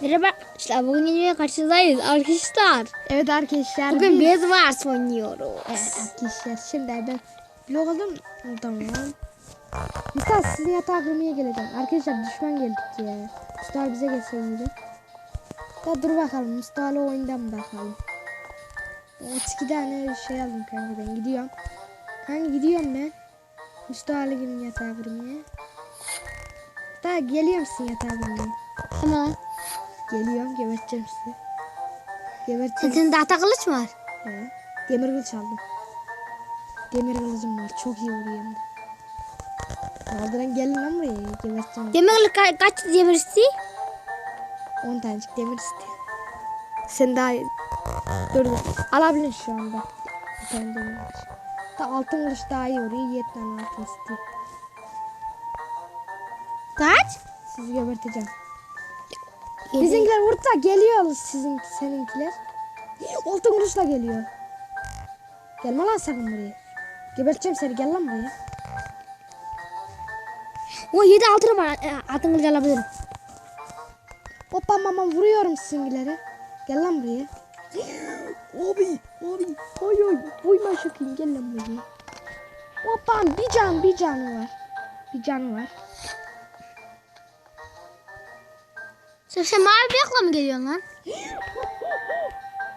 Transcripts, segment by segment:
Merhaba arkadaşlar. Bugün yine karşınızdayız arkadaşlar. Evet arkadaşlar. Bugün biz... Bedwars oynuyoruz. Evet arkadaşlar şimdi ben blog aldım. Tamam. Mustafa sizin yatağa kırmaya geleceğim. Arkadaşlar düşman geldik ya. Mustafa bize gelseydi. Da dur bakalım Mustafa'yla oyundan bakalım. İki tane şey aldım kanka ben gidiyorum. Kanka gidiyorum ben. Mustafa'yla gelin yatağa kırmaya. Mustafa geliyor musun yatağa kırmaya? Tamam. Geliyorum geberteceğim sizi. Geberteceğim. Senin tahta kılıç mı var? He. Demir kılıç aldım. Demir kılıcım var. Çok iyi vuruyor hem de. Kaldıran gelin lan buraya. Geberteceğim. Demirli ka- kaç demirsi? 10 tanecik demir istiyor. Sen daha dur dur. Alabilirsin şu anda. Bir tane demir kılıç. Da altın kılıç daha iyi vuruyor. 7 tane altın istiyor. Kaç? Sizi geberteceğim. Yedi. Bizimkiler vursa geliyor sizin seninkiler. Altın kılıçla geliyor. Gelme lan sakın buraya. Geberteceğim seni gel lan buraya. O 7 altın var. E, Altın kılıç alabilirim. Hoppa mama vuruyorum sizinkileri. Gel lan buraya. abi abi ay ay vurma şokayım gel lan buraya. Hoppa bir can bir canı var. Bir canı var. Sen, sen mavi bıyıkla mı geliyorsun lan?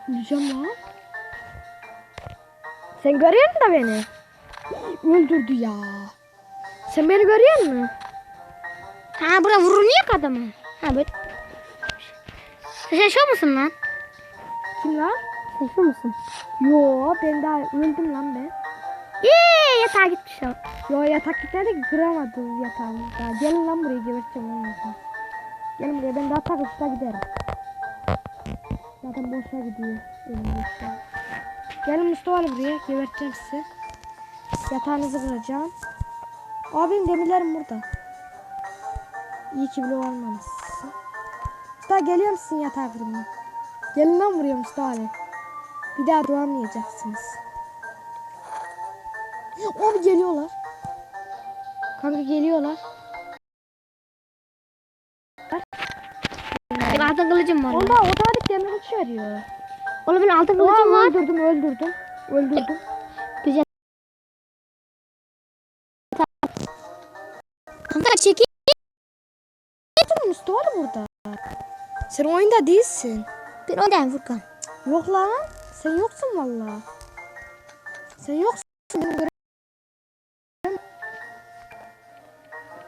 Öleceğim lan. Sen görüyor musun da beni? Öldürdü ya. Sen beni görüyor musun? Ha burada vuruluyor ki adamı. Ha böyle. Sen şu musun lan? Kim lan? Sen şu musun? Yo ben daha öldüm lan ben. Yeee yatağa gitmiş o. Yo yatak gitmedi kıramadı yatağımı. Daha gelin lan buraya geberteceğim yatağı. Gelin buraya ben daha takışta giderim. Zaten boşa gidiyor. An. Gelin Mustafa Ali buraya geberteceğim sizi. Yatağınızı kıracağım. Abim demirlerim burada. İyi ki bile olmamışsın. Mustafa geliyor musun yatağa kırmaya? Gelin lan buraya Mustafa Ali. Bir daha doğamayacaksınız. Abi geliyorlar. Kanka geliyorlar. Kılıcım var. Onda otomatik demir kılıç veriyor. Oğlum benim altın kılıcım var. öldürdüm öldürdüm. Öldürdüm. Güzel. Kanka çekil. Dur Mustafa da burada. Sen oyunda değilsin. Bir oradayım Furkan. Yok lan. Sen yoksun valla. Sen yoksun. Beni göre-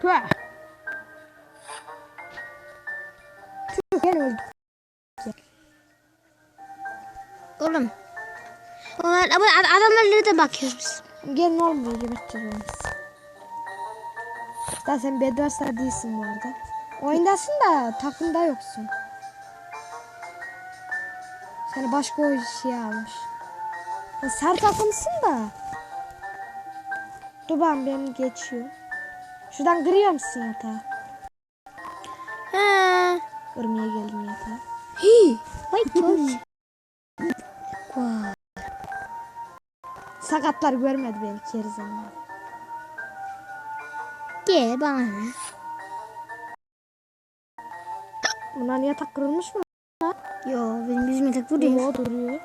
Tüh. Gel öldüm. Oğlum. Ulan ama ad- adamlar nerede bakıyoruz biz? Gel ne olmuyor geberteceğiz onu biz. Daha sen Bedwars'ta değilsin bu arada. Oyundasın da takımda yoksun. Seni başka oyuncu şey almış. Ya Sen takımsın da. Dur ben benim geçiyor. Şuradan kırıyor musun yatağı? Ha. Kırmaya geldim yatağı. Hii. Vay. Vay. Sakatlar görmedi beni gerizekalı. Gel bana ne? Bunların yatak kırılmış mı? Yo benim yüzüme tek vuruyor. Yo duruyor.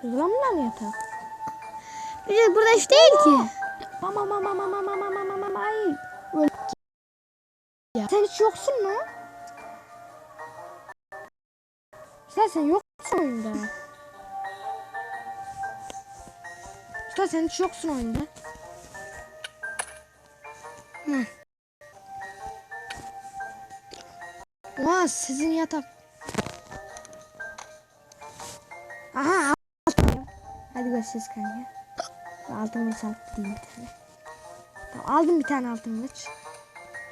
Kırılan mı lan yatak? Bir de burada iş değil ki. Mama mama mama mama mama Sen yoksun oyunda. Usta sen hiç yoksun oyunda. Hı. Oha sizin yatak. Aha altın. Hadi görüşürüz kanka. Altın kılıç gideyim bir tane. Tamam, aldım bir tane altın kılıç.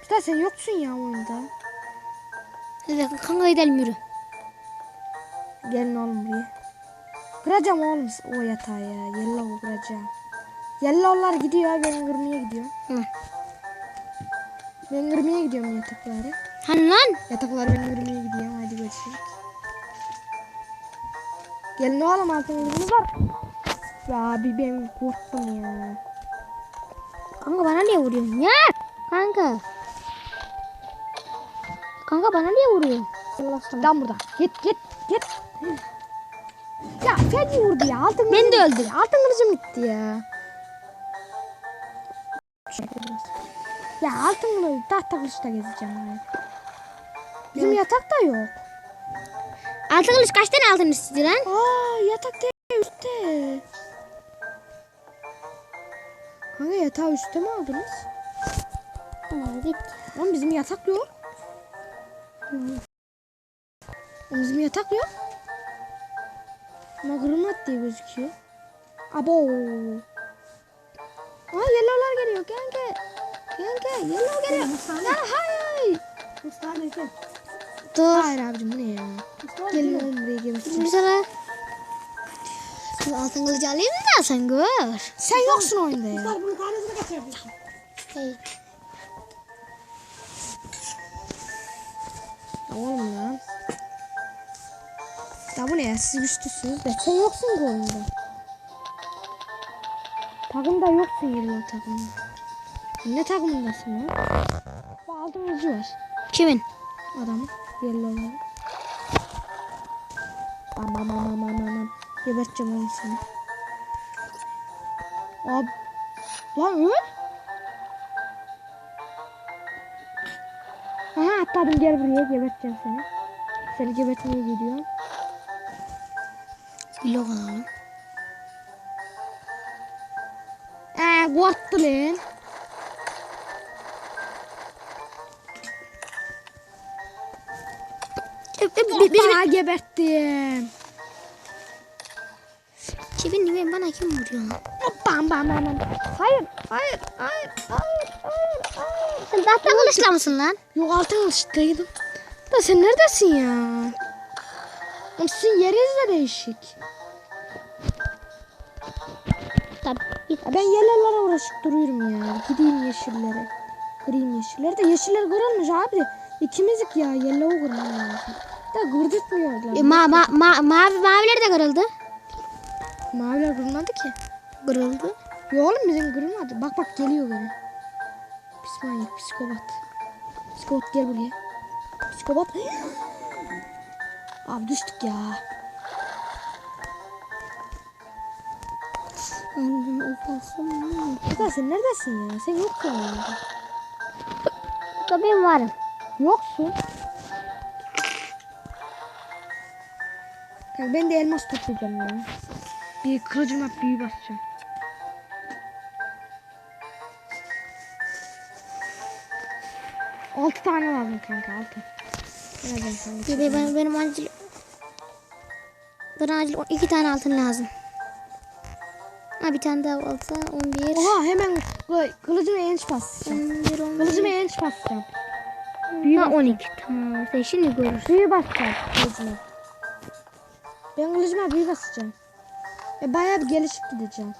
Usta sen yoksun ya oyunda. Kanka gidelim yürü. Gelin oğlum buraya. Kıracağım oğlum o yatağı ya. Yellow kıracağım. Yellow'lar gidiyor. Ben kırmaya gidiyorum. Hı. Ben kırmaya gidiyorum yatakları. Hani lan? Yatakları ben kırmaya gidiyorum. Hadi görüşürüz. Gelin oğlum altın kılıcımız var. Ya bir ben korktum ya. Kanka bana niye vuruyorsun ya? Kanka. Kanka bana niye vuruyorsun? Allah sana. Lan buradan. Git git git. Ya feci vurdu ya. Altın Beni de öldür. Altın kılıcım gitti ya. Ya altın kılıcı tahta kılıçta gezeceğim ben. Bizim yatak da yok. Altın kılıç kaç tane altın istiyor lan? Aa yatak değil üstte. Kanka yatağı üstte mi aldınız? Git. Oğlum bizim yatak yok. Bizim yatak yok. Kırılmadı diye gözüküyor. Abo. Aa yellowlar geliyor. Genge. Genge. Yellow geliyor. Ya hayır. Dur. Hayır abicim bu ne ya? Gelin oğlum buraya gelin. Bir sana. Şimdi altın kılıcı alayım da sen gör. Sen yoksun oyunda ya. Hey. Ya Oğlum lan. Ya bu ne ya? Siz güçlüsünüz de. Sen yoksun bu oyunda. Takımda yoksun yellow takımda. Ne takımındasın lan? Bu altın kılıcı var. Kimin? Adamın. Yellow'un. Bam bam bam bam bam bam. Geberteceğim onu seni. Ab. Lan öl. Aha atladım gel buraya geberteceğim seni. Seni gebertmeye gidiyorum. Blok alalım. Eee lan. E, bir, bir, Daha geberttim. Kimin niye bana kim vuruyor lan? Bam bam bam bam. Hayır hayır hayır hayır hayır hayır. Sen tahta kılıçla mısın lan? Yok altın kılıçtaydım. Da sen neredesin ya? Oğlum sizin yeriniz de değişik. Tabii. Ben yerlerlere uğraşıp duruyorum ya. Gideyim yeşillere. Kırayım yeşilleri de yeşiller kırılmış abi. İkimizlik ya yellow lazım. Da kırdırtmıyorlar. E, ma, ma, ma, mavi, maviler de kırıldı. Maviler kırılmadı ki. Kırıldı. Yo oğlum bizim kırılmadı. Bak bak geliyor gene. Pis manyak psikopat. Psikopat gel buraya. Psikopat. Abi düştük ya. Ufalsın mı? Kızlar sen neredesin ya? Sen yoksun orada. Burada ben varım. Yoksun. Kanka ben de elmas toplayacağım ya. Bir kılıcıma büyü basacağım. Altı tane lazım kanka altı. Bebeğim ben, benim acil... Bana acil iki tane altın lazım. Ha bir tane daha olsa 11. Oha hemen kı- kılıcıma enç basacağım. 11, 11. Kılıcıma enç basacağım. Büyü Ha basacağım. 12 tamam. Sen şimdi görürsün. Büyü basacağım kılıcıma. Ben kılıcıma büyü basacağım. E bayağı bir gelişip gideceğim.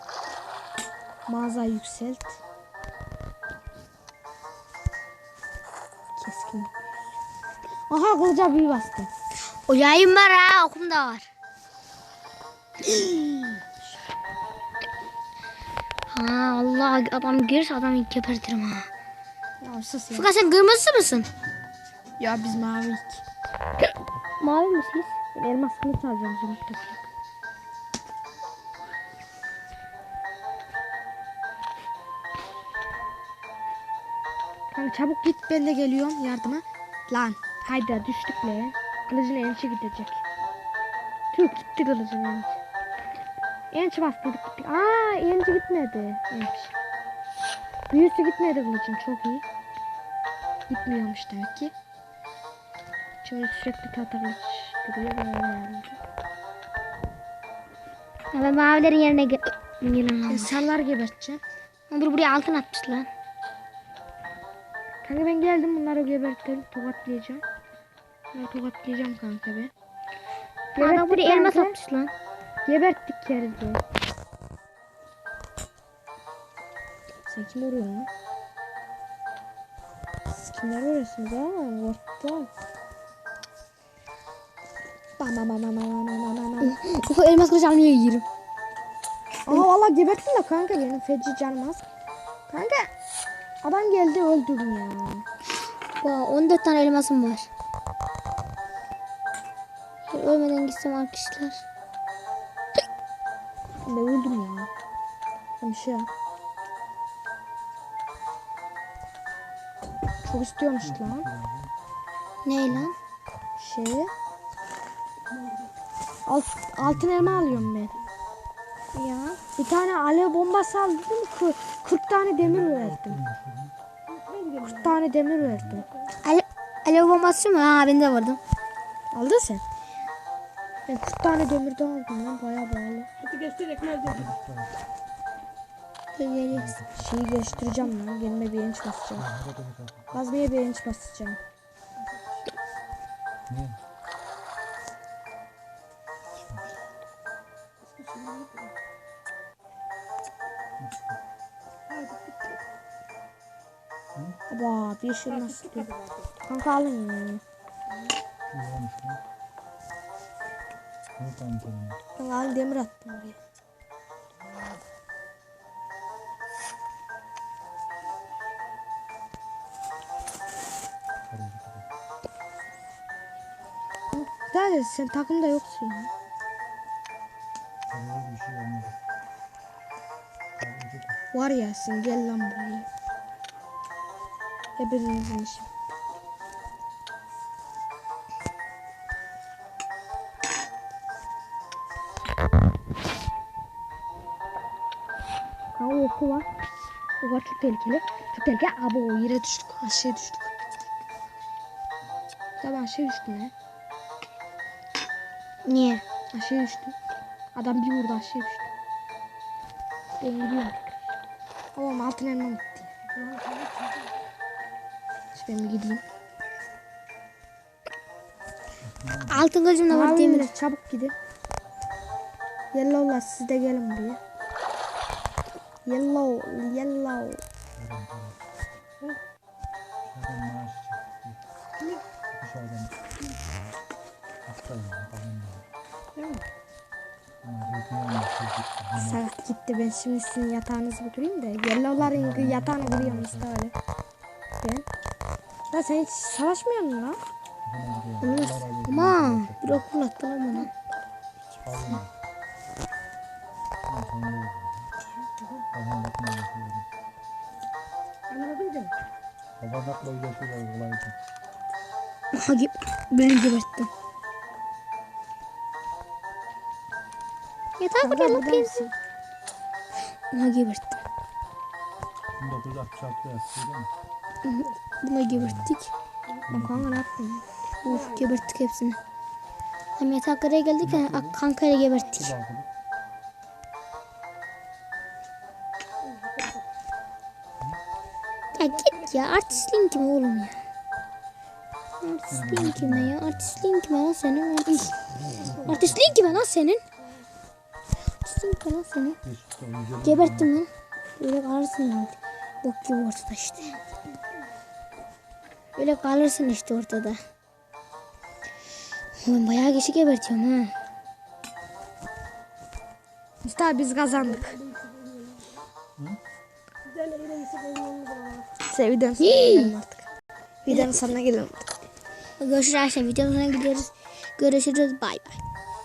Mağaza yükselt. Keskin. Aha kılıca büyü bastı. O yayın var ha okum da var. Ha Allah adam gelirse adamı gebertirim ha. Ya sus ya. Furkan sen kırmızı mısın? Ya biz mavi. Mavi misiniz? Ben elmas kılıç alacağım şimdi. Kanka çabuk git ben de geliyorum yardıma. Lan haydi düştük le. Kılıcın ençi gidecek. Tüh gitti kılıcın ençi. Enç bastıydık gittik. Aa ençi gitmedi. Enç. Büyüsü gitmedi kılıcın çok iyi. Gitmiyormuş demek ki. Şimdi sürekli tatarlaş duruyor. Ha, ben mavilerin yerine ge gelemem. İnsanlar geberteceğim. Dur buraya altın atmışlar. Kanka ben geldim bunları geberttim. Tokatlayacağım. Bunları tokatlayacağım kanka ben. Adam buraya elmas atmış lan. Geberttik be. Sen kim vuruyorsun lan? Siz kimler vuruyorsunuz ha? Korktum. Bam bam bam bam bam bam bam bam. O elmas kılıç almaya gidiyorum. Aa valla geberttin de kanka benim feci canım az. Kanka adam geldi öldürdüm ya. Vay, 14 tane elmasım var. Ölmeden gitsem arkadaşlar. Ben öldüm ya. Ben bir şey yap. Çok istiyormuş lan. Ne lan? Şeyi. Alt, altın elma alıyorum ben. Ya. Bir tane alev bombası aldım. kı- 40 tane demir verdim. 40 tane demir verdim. Ale alev bombası mı? Ha ben de vardım. Aldın sen? Ben 40 tane demir de aldım lan. Baya bağlı. Geliyoruz. Şeyi geliştireceğim lan. Kendime bir inç basacağım. Kazmaya bir inç basacağım. Niye? Aba bir şey nasıl. Kanka alın olmuş lan. Pantolon? Kanka alın demir attım oraya. Zaten sen takımda yoksun ya. Karıcı bir şey. Var ya sen gel lan buraya. Hepinizin işi. O var çok tehlikeli. Çok tehlikeli. Abi o yere düştük. Aşağıya düştük. Tabii aşağıya düştüm ya. Niye? Aşağıya düştüm. Adam bir vurdu aşağıya düştüm. Ben gidiyorum. Ama altın elmam gitti. Şimdi ben gideyim. Altın kılıcım da var Mavi demir. millet çabuk gidin. Yellow'lar siz de gelin buraya. Zeytinyağını çektik. Saat gitti ben şimdi sizin yatağınızı götüreyim de. Yellow'ların yatağını kuruyorum işte öyle. Ben. Ya sen hiç savaşmıyor musun lan? Ama bir ok fırlattı lan bana. Babanakla iyileşiyorlar kolayca. Aha gibi. Beni geberttim. Yeter buraya bakayım. mısın? Aha geberttim. 1966 yazıyor değil mi? Buna geberttik. Bak kanka ne yaptın? Uf geberttik hepsini. Hem yataklara geldik ya ak- kankayla geberttik. Ya artistliğin kime oğlum ya. Artistliğin kime ya? Artistliğin kime lan senin? Artist... Artistliğin kime lan senin? Artistliğin kime lan senin? Geberttim lan. Öyle kalırsın yani. Bok gibi ortada işte. Öyle kalırsın işte ortada. Ben bayağı kişi gebertiyorum ha. Mustafa biz kazandık. Size videonun sonuna gelelim artık. Videonun sonuna gelelim. Görüşürüz arkadaşlar. Videonun sonuna gidiyoruz. Görüşürüz. Bay bay.